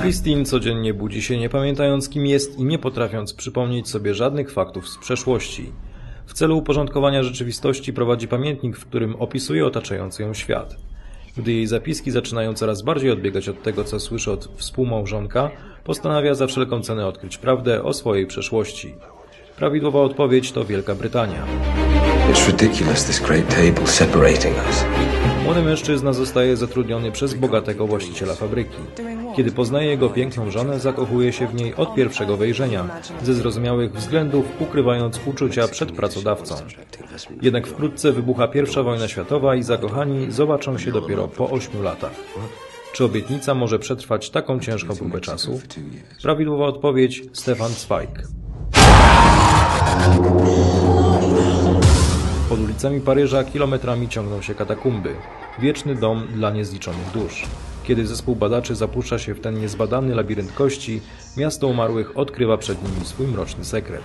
Christine codziennie budzi się nie pamiętając kim jest i nie potrafiąc przypomnieć sobie żadnych faktów z przeszłości. W celu uporządkowania rzeczywistości prowadzi pamiętnik, w którym opisuje otaczający ją świat. Gdy jej zapiski zaczynają coraz bardziej odbiegać od tego, co słyszy od współmałżonka, postanawia za wszelką cenę odkryć prawdę o swojej przeszłości. Prawidłowa odpowiedź to Wielka Brytania. It's ridiculous, this great table separating us. Młody mężczyzna zostaje zatrudniony przez bogatego właściciela fabryki. Kiedy poznaje jego piękną żonę, zakochuje się w niej od pierwszego wejrzenia, ze zrozumiałych względów ukrywając uczucia przed pracodawcą. Jednak wkrótce wybucha I wojna światowa i zakochani zobaczą się dopiero po ośmiu latach. Czy obietnica może przetrwać taką ciężką próbę czasu? Prawidłowa odpowiedź Stefan Zweig. Ulicami Paryża kilometrami ciągną się katakumby. Wieczny dom dla niezliczonych dusz. Kiedy zespół badaczy zapuszcza się w ten niezbadany labirynt kości, miasto umarłych odkrywa przed nimi swój mroczny sekret.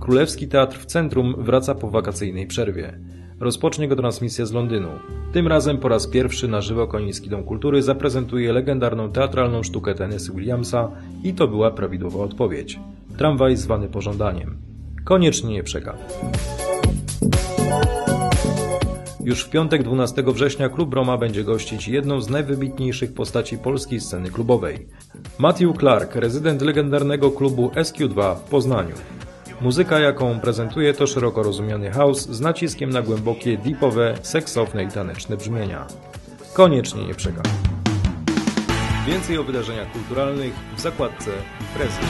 Królewski Teatr w Centrum wraca po wakacyjnej przerwie. Rozpocznie go transmisja z Londynu. Tym razem po raz pierwszy na żywo Koniński Dom Kultury zaprezentuje legendarną teatralną sztukę Tennessee Williamsa i to była prawidłowa odpowiedź. Tramwaj zwany pożądaniem. Koniecznie nie przegap. Już w piątek 12 września klub Roma będzie gościć jedną z najwybitniejszych postaci polskiej sceny klubowej. Matthew Clark, rezydent legendarnego klubu SQ2 w Poznaniu. Muzyka, jaką prezentuje, to szeroko rozumiany house z naciskiem na głębokie, deepowe, seksowne i taneczne brzmienia. Koniecznie nie przegap. Więcej o wydarzeniach kulturalnych w zakładce Imprezy.